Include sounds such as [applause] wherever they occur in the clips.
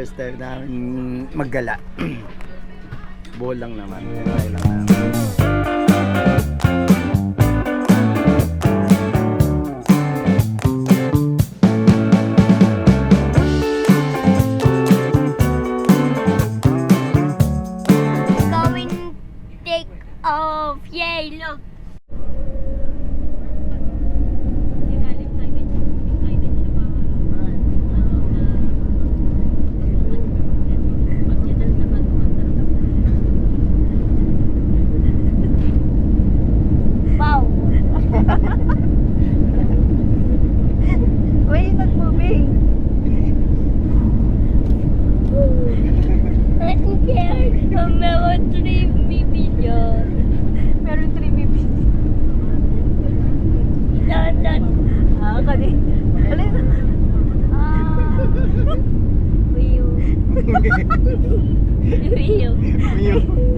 first time namin maggala. [clears throat] Buhol lang naman. Okay lang naman. Take off. Yay, look. [laughs] Rio. Rio.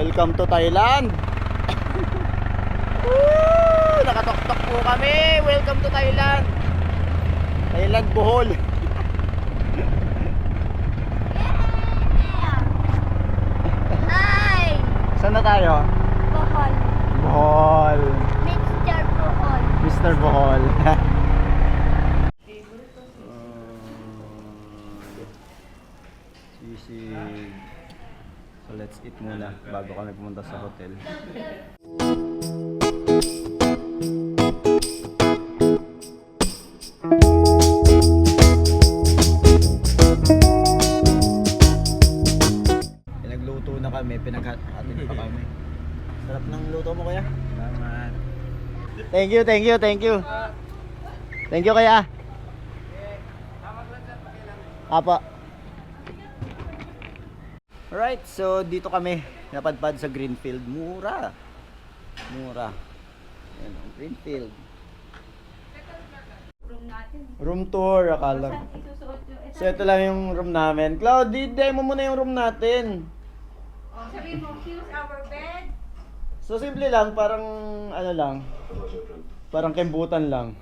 Welcome to Thailand! [laughs] Woo! Nakatoktok po kami! Welcome to Thailand! Thailand Bohol! [laughs] Hi! Saan na tayo? Bohol. Bohol! Mr. Bohol. Mr. Bohol. [laughs] muna bago kami pumunta sa hotel. Pinagluto na kami, pinaghatin pa kami. Sarap ng luto mo kuya. Salamat. Thank you, thank you, thank you. Thank you kaya. Apa. Alright, so dito kami napadpad sa Greenfield. Mura. Mura. Ayan, ang Greenfield. Room tour, akala. So ito lang yung room namin. Cloud, demo mo na yung room natin. Sabihin mo, here's our bed. So simple lang, parang ano lang. Parang kembutan lang.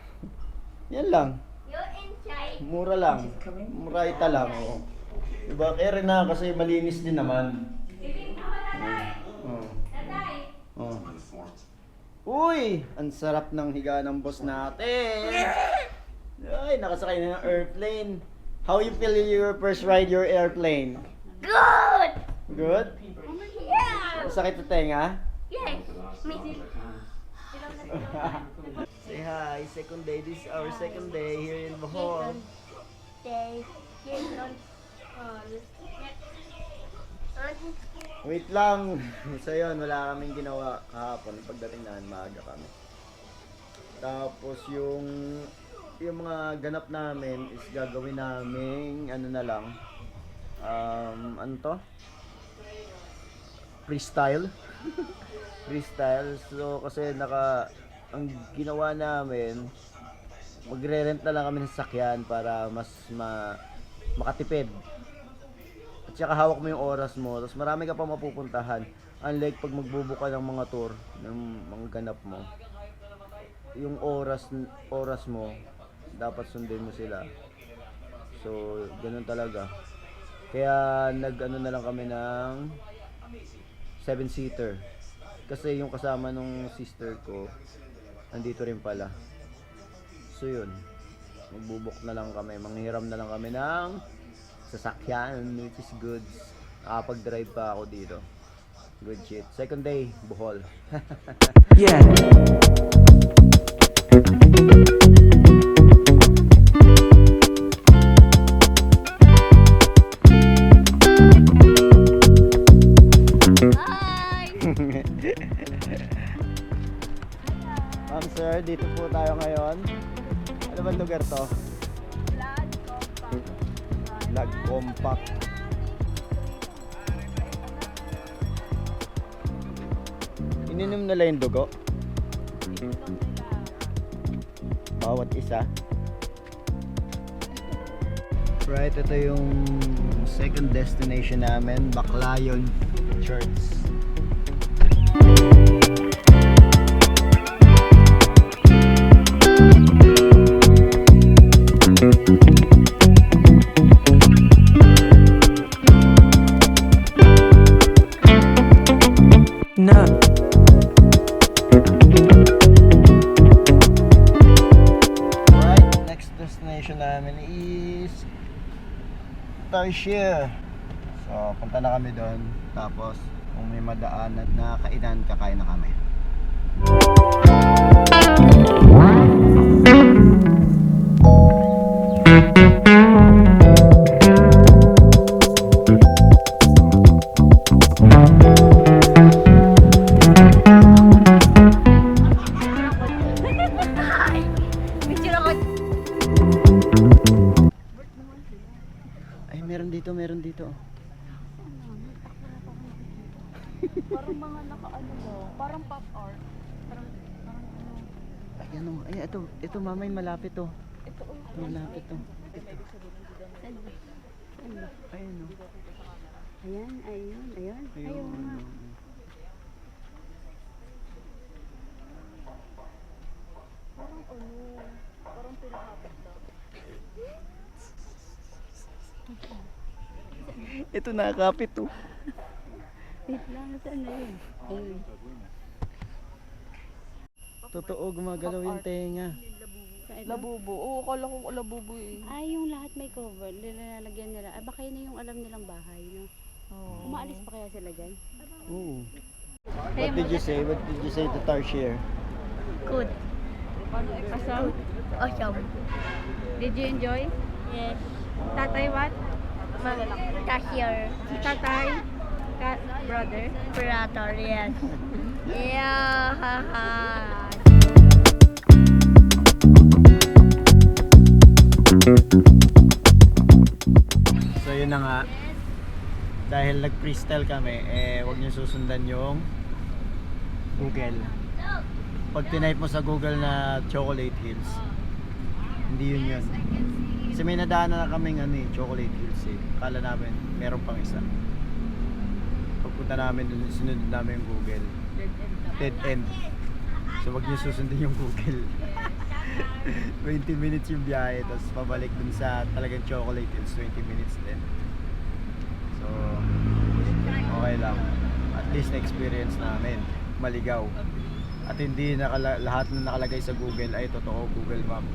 Yan lang. You inside. Mura lang. Muraita lang. Oo. Kaya rin na kasi malinis din naman. Oo. Oo. Uy! Ang sarap ng higa ng boss natin. Ay, nakasakay na ng airplane. How you feel your first ride your airplane? Good! Good? Yeah! Sakit sa tenga? Yes! Me Say hi, second day. This is our second day here in Bohol. Day. Ganon. Wait lang. [laughs] So yun, wala kaming ginawa kahapon. Pagdating namin, maaga kami. Tapos yung yung mga ganap namin is gagawin namin ano na lang um ano to freestyle [laughs] freestyle so kasi naka ang ginawa namin magre-rent na lang kami ng sasakyan para mas ma, makatipid at saka hawak mo yung oras mo tapos marami ka pa mapupuntahan unlike pag magbubuka ng mga tour ng mga ganap mo yung oras oras mo dapat sundin mo sila So, ganun talaga. Kaya nag-ano na lang kami ng 7-seater. Kasi yung kasama nung sister ko, nandito rin pala. So yun, magbubok na lang kami, manghiram na lang kami ng sasakyan, which is good. Nakapag-drive pa ako dito. Good shit. Second day, Bohol. [laughs] Yeah. [laughs] Hi! Ma'am sir, dito po tayo ngayon. Ano ba lugar to? Lag Compact. Ininom nila yung dugo? Bawat isa? Right, ito yung second destination namin, Baclayon Church. No. Right, next destination namin is Tarsier. So, punta na kami doon. Tapos, kung may madaan at na kainan, kakain na kami. Picture dito, meron dito. Parang mga naka-ano mo. Parang pop art. Parang, parang ano. Ay, ano, ay, ito, ito mamay malapit to. Ito, oh. Malapit to. Ano? No. Ayan, ayun, ayun. Ayun, Ayun nga. ano. Parang ano. Parang pinakapit daw. [laughs] Ito nakakapit to. Wait lang, saan na yun? Ayun. Totoo, gumagalaw yung tenga. Labubo. Oo, akala ko labubo eh. Ay, yung lahat may cover. Nilalagyan nila. Ah, baka yun na yung alam nilang bahay, no? Oo. Umaalis pa kaya sila dyan? Oo. What did you say? What did you say to Tarsier? Good. Awesome. Awesome. Did you enjoy? Yes. Tatay what? Cashier. Si tatay? Ka- brother? Operator, yes. yeah. So yun na nga. Dahil nag-freestyle kami, eh wag niyo susundan yung Google. Pag tinype mo sa Google na Chocolate Hills, hindi yun yun. Kasi may nadaanan na kaming ano eh, Chocolate Hills eh. Kala namin, meron pang isa. Pagpunta namin dun, sinunod namin yung Google. Dead end. So wag niyo susundin yung Google. [laughs] 20 minutes yung biyahe, tapos pabalik dun sa talagang chocolate hills, 20 minutes din. So, okay lang. At least na-experience namin, maligaw. At hindi nakala- lahat na nakalagay sa Google ay totoo Google Map.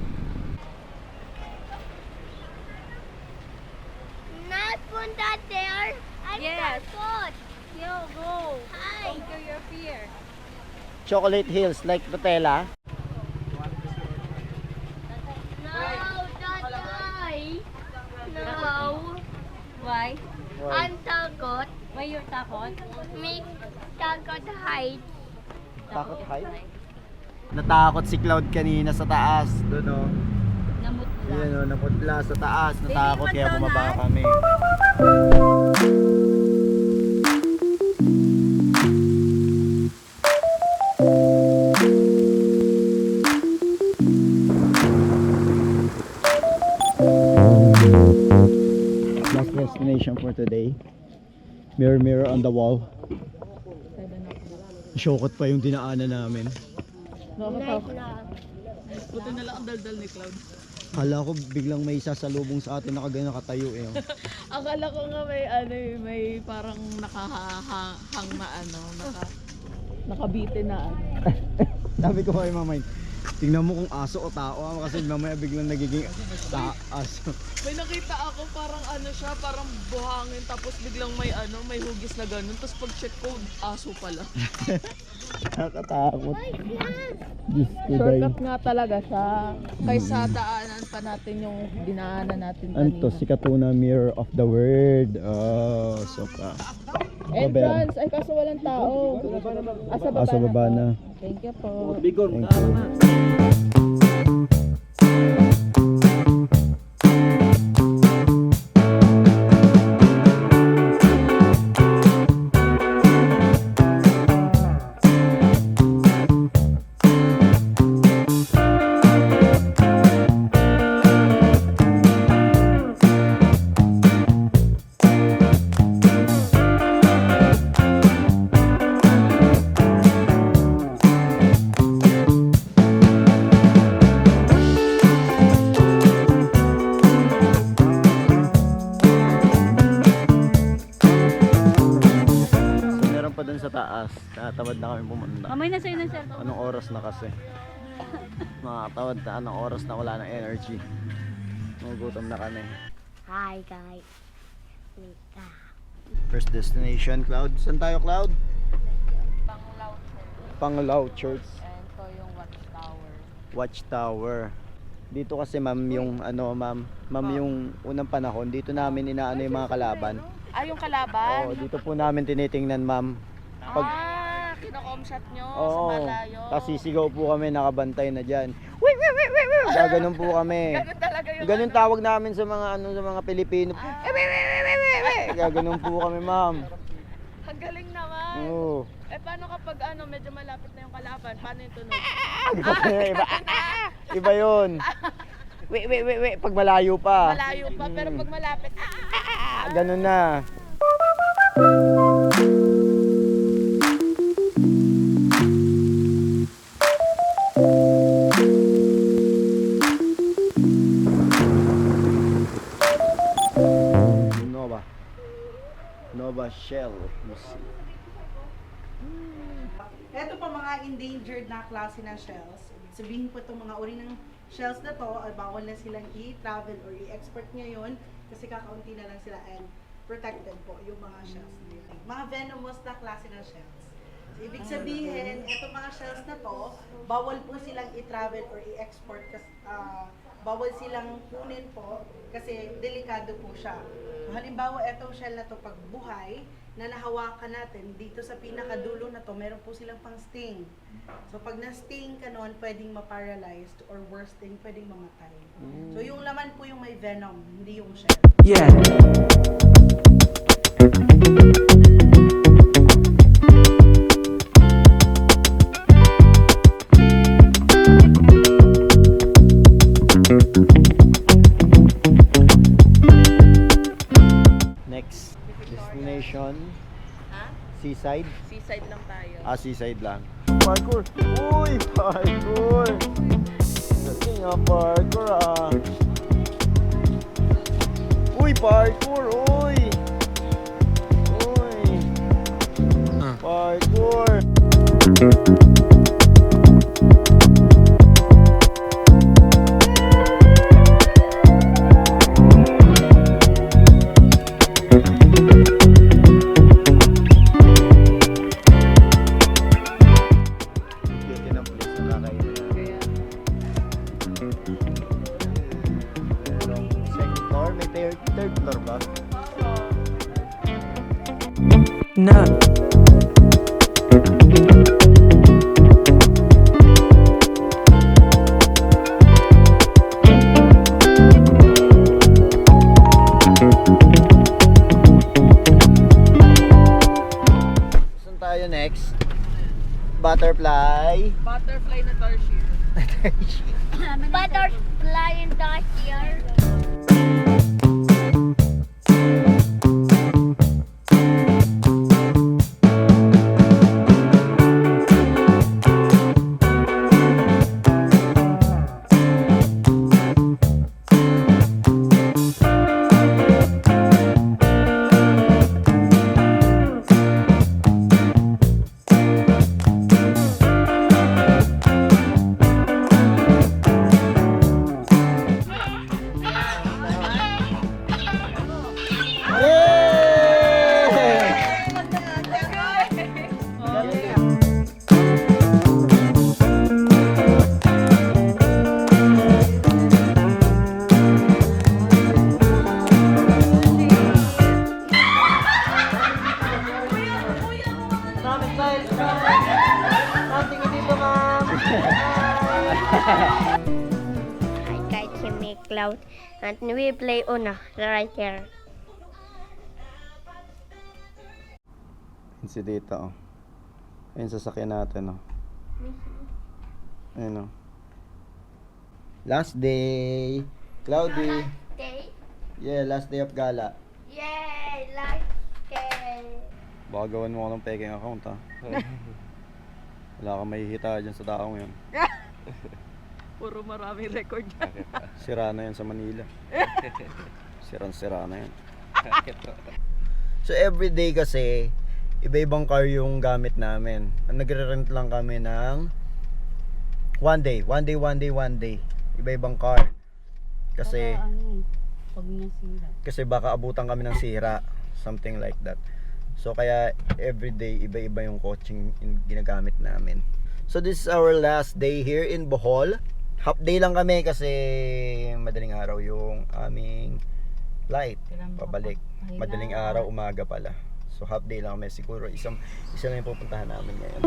Not punta there. I'm Yes. takot. Yo, go! Hi. Fear. Chocolate Hills, like Nutella. No, tatay. No. Why? I'm takot. Why you're takot? Make takot hide. Takot height? Natakot si Cloud kanina sa taas. Doon oh. Namutla. Yan oh, naputla sa taas. Natakot kaya bumaba kami. Destination for today. Mirror mirror on the wall. Shokot pa yung dinaanan namin. Buti na lang ang daldal ni Cloud. Kala ko biglang may sasalubong sa atin na kagaya nakatayo eh. oh. [laughs] Akala ko nga may ano eh, may parang nakahang na ano, naka, nakabitin na ano. [laughs] Sabi ko kay mamay, tingnan mo kung aso o tao ah, kasi mamaya biglang nagiging ta aso. May nakita ako parang ano siya, parang buhangin tapos biglang may ano, may hugis na ganun. Tapos pag check ko, aso pala. [laughs] Nakakatakot. Diyos ko day. Shortcut nga talaga siya. Kaysa daanan pa natin yung dinaanan natin kanina. Anto, si Katuna Mirror of the World. Oh, so ka. Entrance! Ay kaso walang tao. Asa baba, Ah, sa baba na. Thank you po. Thank you. Taas. Nakatamad na kami pumunta. Mamay na sa'yo ng cellphone. Anong oras na kasi? [laughs] Nakakatawad na anong oras na wala ng energy. Nagugutom na kami. Hi guys. Wait ka. First destination, Cloud. Saan tayo, Cloud? Panglaw Church. And to yung watchtower. Watchtower. Dito kasi ma'am yung ano ma'am, ma'am yung unang panahon dito namin inaano yung mga kalaban. Ah, yung kalaban? Oo, dito po namin tinitingnan ma'am. Pag Ah, kinokom shot nyo sa Oo. malayo. Tapos sisigaw po kami nakabantay na diyan. Wait, wait, wait, wait, wait. Gaganon po kami. [laughs] Ganun talaga yung Ganun tawag namin sa mga ano sa mga Pilipino. Eh, wait, wait, wait, wait, wait, wait. Gaganon po kami, ma'am. Ang galing naman. Oo. Eh, paano kapag ano, medyo malapit na yung kalaban? Paano yung tunog? [laughs] Iba, iba, iba yun. Wait, wait, wait, wait. Pag malayo pa. Malayo pa, pero pag malapit, ah, ah, ah, Ah, ganun na. Nova. Nova Shell. Ito pa mga endangered na klase ng shells. Sabihin po itong mga uri ng shells na to, bawal na silang i-travel or i-export ngayon kasi kakaunti na lang sila and protected po yung mga shells na. Mga venomous na klase ng shells. So, ibig sabihin, itong mga shells na to, bawal po silang i-travel or i-export kasi ah, bawal silang kunin po kasi delikado po siya. Halimbawa, itong shell na to pag buhay, na nahawakan natin, dito sa pinakadulo na to, meron po silang pang sting. So pag na-sting ka nun, pwedeng ma-paralyzed or worst thing, pwedeng mamatay. So yung laman po yung may venom, hindi yung shell. Next Seaside. Seaside lang tayo. Ah, seaside lang. Parkour! Uy! Parkour! Kasi nga parkour ah. Uy! Parkour! Uy! Uy! Parkour! Third, third floor ba? Saan tayo next? Butterfly. butterfly na tarsier. [laughs] Butterfly in the here. Cloud and we play Una right here. Si Tita, oh. Ayun, sasakyan natin, oh. Ayun, oh. Last day. Cloudy. Okay. Yeah, last day of gala. Yay! Like it. Baka gawan mo ako ng peking account, ha? [laughs] Wala kang mahihita dyan sa taong yun. [laughs] Puro maraming record yan. Sira na yan sa Manila. [laughs] Sirang-sira na yan. so everyday kasi, iba-ibang car yung gamit namin. Ang Nagre-rent lang kami ng one day, one day, one day, one day. Iba-ibang car. Kasi, Para ano eh, pag nasira. kasi baka abutan kami ng sira. Something like that. So kaya everyday iba-iba yung coaching in, ginagamit namin. So this is our last day here in Bohol. Half day lang kami kasi madaling araw yung aming flight. Pabalik. Madaling araw umaga pala. So half day lang kami siguro isang isa lang yung pupuntahan namin ngayon.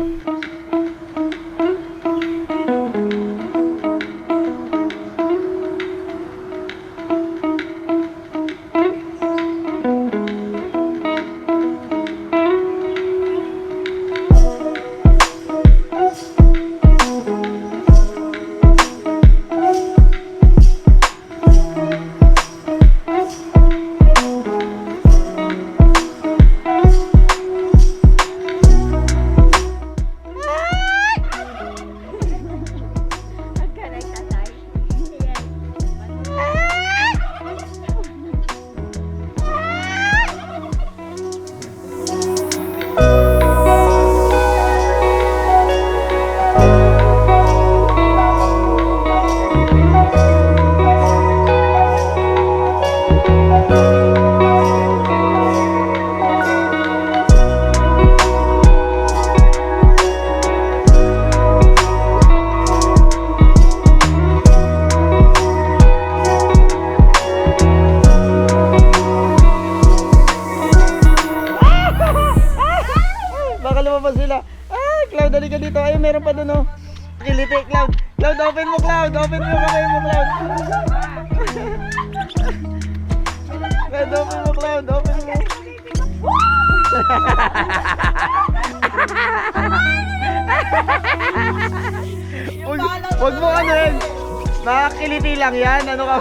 Lang yan. Ano ka?